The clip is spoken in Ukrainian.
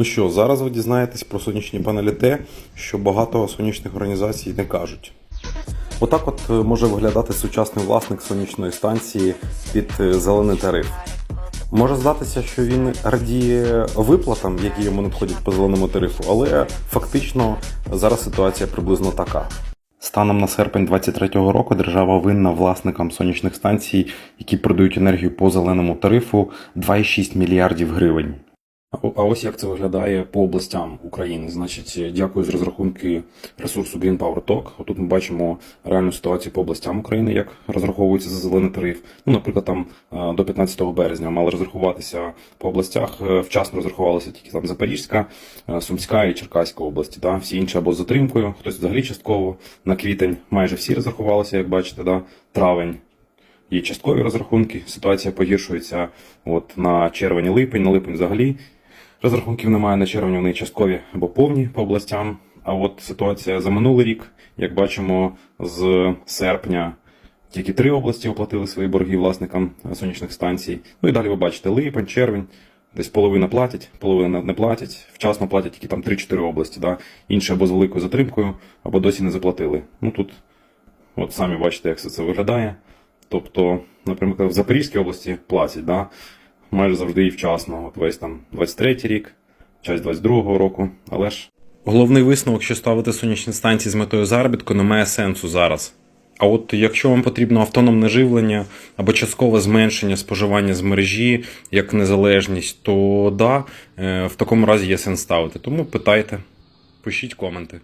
Ну що, зараз ви дізнаєтесь про сонячні панелі те, що багато сонячних організацій не кажуть. Отак от е, може виглядати сучасний власник сонячної станції під е, зелений тариф. Може здатися, що він радіє виплатам, які йому надходять по зеленому тарифу, але фактично зараз ситуація приблизно така. Станом на серпень 2023 року держава винна власникам сонячних станцій, які продають енергію по зеленому тарифу, 2,6 мільярдів гривень. А ось як це виглядає по областям України. Значить, дякую з розрахунки ресурсу Green Power Talk. Отут ми бачимо реальну ситуацію по областям України, як розраховується за зелений тариф. Ну, наприклад, там до 15 березня мали розрахуватися по областях. Е, Вчасно розрахувалися тільки там Запорізька, е, Сумська і Черкаська області. Да? Всі інші або з затримкою, хтось взагалі частково на квітень. Майже всі розрахувалися, як бачите, да? травень. Є часткові розрахунки. Ситуація погіршується от на червень-липень, на липень взагалі. Розрахунків немає на червень, вони часткові або повні по областям. А от ситуація за минулий рік, як бачимо, з серпня тільки три області оплатили свої борги власникам сонячних станцій. Ну і далі ви бачите липень, червень. Десь половина платять, половина не платять. Вчасно платять тільки там 3-4 області. Да? Інші або з великою затримкою, або досі не заплатили. Ну тут, от самі бачите, як все це виглядає. Тобто, наприклад, в Запорізькій області платять, да? Майже завжди і вчасно. От весь там 23-й рік, часть 22-го року, але ж. Головний висновок, що ставити сонячні станції з метою заробітку, не має сенсу зараз. А от якщо вам потрібно автономне живлення або часткове зменшення споживання з мережі як незалежність, то да, е, в такому разі є сенс ставити. Тому питайте, пишіть коменти.